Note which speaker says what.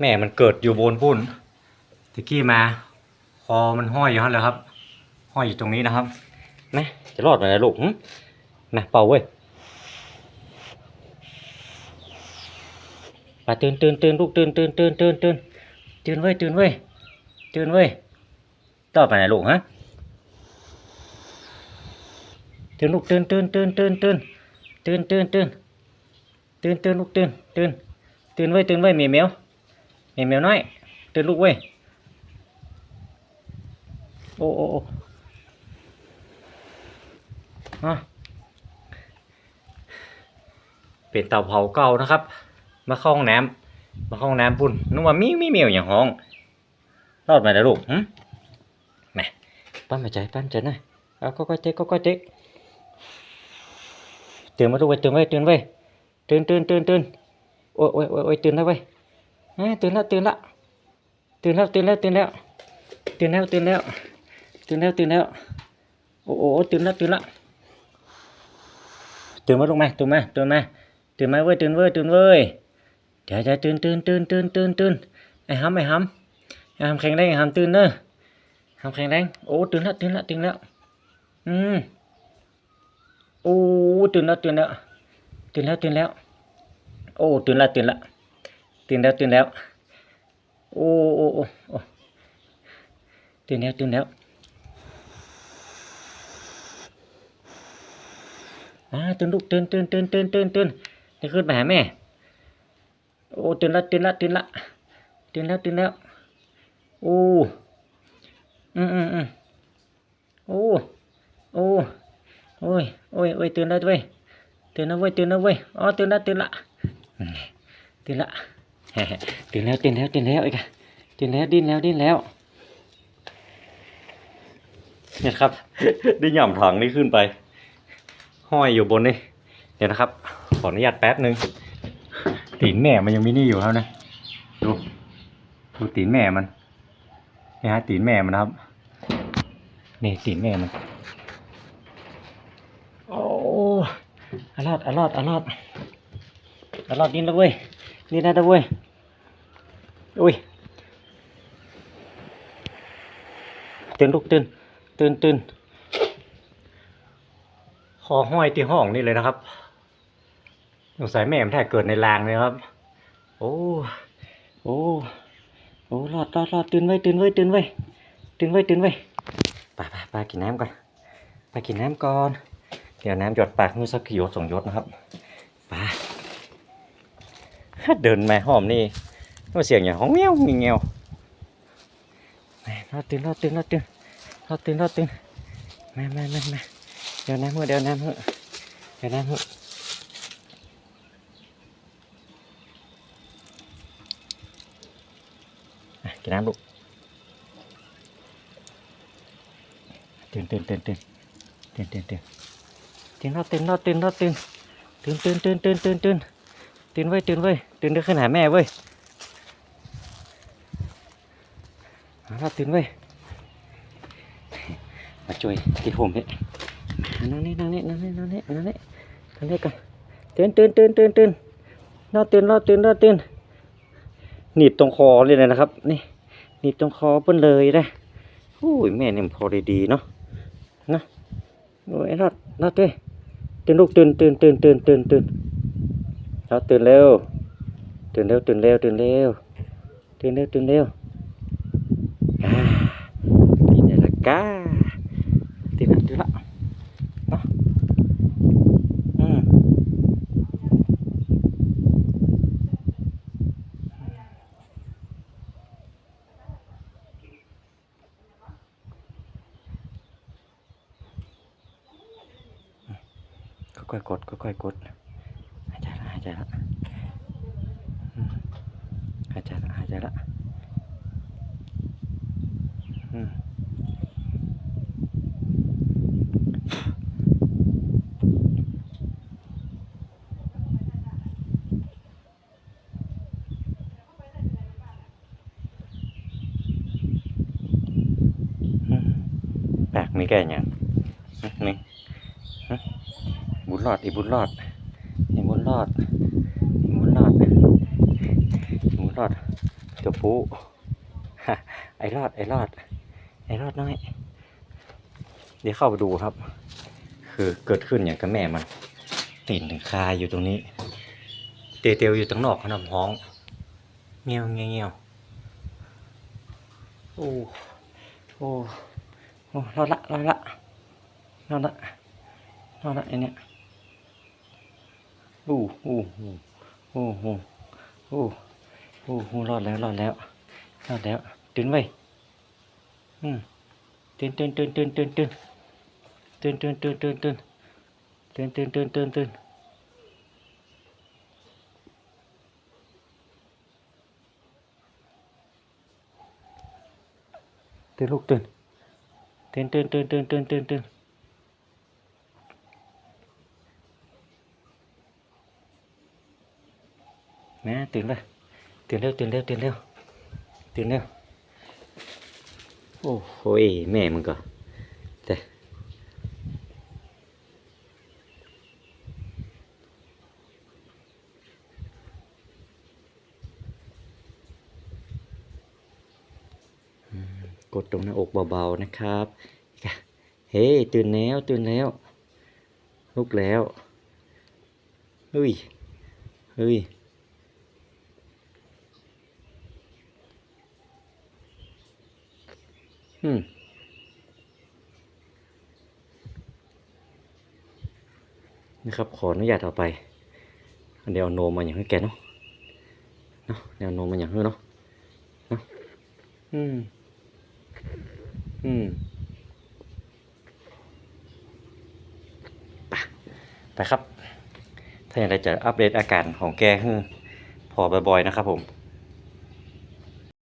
Speaker 1: แม่มันเกิดอยู่บนพุ่นตะกี้มาคอมันห้อยอยู่ฮั่นแหล้วครับ ห้อยอยู่ตรงนี้นะครับนะจะรอดไหมนะลูกหึนะเป่าเว้ยไปตื่นตื่นตื่นลูกตื่นตื่นตื่นตื่นตื่นตื่นเว้ยตื่นเว้ยตื่นเว้ยต่อไปไหนลูกฮะตื่นลูกตื่นตื่นตื่นตื่นตื่นตื่นตื่นตื่นตื่นตื่นลูกตื่นตื่นตื่นเว้ยตื่นเว้ยเมียแมว เมียแมวน้อยตื่นลูกเว้ย โอ้โอ้โอ้อะเป็นเตาเผาเก่านะครับ มาเข้าห้องน้ำมาเข้าห้องน้ำปุ่นนึกว่ามีมีเมียวอย่างห้อง รอดมาแล้วลูกหึแหม่ปั้นมาใจปั้นใจหน่อยเอาก็ค่อยๆเจ๊ก็ค่อยๆเจ๊ตื่นมาลูกไว้ตื่นไว้ตื่นไว้ตื่นตื่นตื่นตื่นโอ้ยโอ้ยโอ้ยโอ้ยตื่นแล้วเว้ย đấy tuyến lại tuyến lại tuyến leo tuyến leo tuyến leo tuyến leo tuyến leo tuyến leo tuyến leo ồ ồ tuyến leo tuyến leo tuyến mất lúc mày tuyến mày tuyến mày tuyến mày vơi tuyến vơi tuyến vơi trái trái tuyến tuyến tuyến tuyến tuyến tuyến ai hám ai hắm ai hắm khánh đây hám tuyến nữa hám khánh đây ồ tuyến leo tuyến leo tuyến leo ừ ồ tuyến leo tuyến leo tuyến leo tuyến leo ồ tuyến leo tuyến leo ตื่นแล้วตื่นแล้ว โอ้โอ้โอ้ตื่นแล้วตื่นแล้วอ่าตื่นลูกตื่นตื่นตื่นตื่นตื่นตื่นจะขึ้นไปหาแม่ โอ้ตื่นละตื่นละตื่นละตื่นแล้วตื่นแล้วโอ้อืมอืมอืมโอ้โอ้โอ้ยโอ้ยโอ้ยตื่นแล้วเว้ยตื่นแล้วเว้ยตื่นแล้วเว้ยอ๋อตื่นละตื่นละตื่นละ ตื่นแล้วตื่นแล้วตื่นแล้วอีกอะตื่นแล้วดิ้นแล้วดิ้นแล้วเนี่ยครับ ได้หย่ำถังนี้ขึ้นไป ห้อยอยู่บนนี่เดี๋ยวนะครับ ขออนุญาตแป๊บหนึ่งตีนแม่มันยังมีนี่อยู่ครับนะดูดูตีนแม่มันนี่ฮะตีนแม่มันครับนี่ตีนแม่มันโอ้อรอดอรอดอรอดอรอดดินแล้วเว้ยนี่ได้แล้วเว้ย อุ้ยตื่นลูกตื่นตื่นตื่นคอห้อยที่ห้องนี่เลยนะครับสงสัยแม่มันแท้เกิดในรางเลยครับ โอ้โอ้โอ้รอดรอดรอดตื่นไว้ตื่นไว้ตื่นไว้ตื่นไว้ตื่นไว้ไปไปไปกินน้ำก่อนไปกินน้ำก่อน เดี๋ยวน้ำหยดปากมือสักกี่หยดสองยดนะครับไปเดินมาหอมนี่ มันเสียงอย่างห้องเงี้ยวมีเงี้ยวรอดตื่นรอดตื่นรอดตื่นรอดตื่นรอดตื่นมามามามาเดี๋ยวน้ำมือเหาเราตึงเลยมาช่วยที่ผมเนี่ยนั่งนี่นั่งนี่นั่งนี่นั่งนี่นั่งนี่นั่งนี่กันตือนเตือนเตือนเตือนเตือนนอตือนนอตือนนอตือนหนีบตรงคอเลยนะครับ นี่หนีบตรงคอเพิ่นเลยนะอุ้ยแม่เนี่ยพอได้ดีเนาะนะโอ้ยรอดรอดด้วยตือนลูกตือนเตือนเตือนเตือนเตือนเตือนรอดตือนเร็วเตือนเร็วเตือนเร็วเตือนเร็วเตือนเร็วเตือนเร็ว ค่อยๆกดค่อยๆกดหายใจละหายใจละอืมหายใจละหายใจละอืมอืมแปลกมีแก่อย่างฮะนี่ฮะ บุญรอดอีบุญรอดอีบุญรอดอีบุญรอดอีบุญรอดตัวผู้ฮะไอรอดไอรอดไอรอดน้อย เดี๋ยวเข้าไปดูครับ คือเกิดขึ้นอย่างกับแม่มันติ่นคาอยู่ตรงนี้ เตียวๆอยู่ตรงนอกขนมห้องเงี้ยวเงียวเงียวโอ้โอ้โอ้รอดละรอดละรอดละรอดละไอเนี้ย โอ้โอ้โอ้โอ้โอ้โอ้โอ้โอ้รอดแล้วรอดแล้วรอดแล้วตื่นไว้อืมตื่นตื่นตื่นตื่นตื่นตื่นตื่นตื่นตื่นตื่นตื่นตื่นตื่นตื่นตื่นตื่นตื่นลูกตื่นตื่นตื่นตื่นตื่นตื่นตื่น นแม่ตื่นเลยตื่นเร็วตื่นเร็วตื่นเร็วตื่นเร็วโอ้โหแม่มึงก็แต่กดตรงหน้าอกเบาๆนะครับ เฮ้ตื่นแล้วตื่นแล้วลุกแล้วเฮ้ยเฮ้ย อืมนะครับ ขออนุญาตเอาไปเดี๋ยวโนมาอย่างให้แกเนาะเนาะเดี๋ยวโนมมาอย่างให้เนาะเนาะอืมอืมไปไปครับ ถ้าอยากจะอัปเดตอาการของแกให้พอบ่อยๆนะครับผม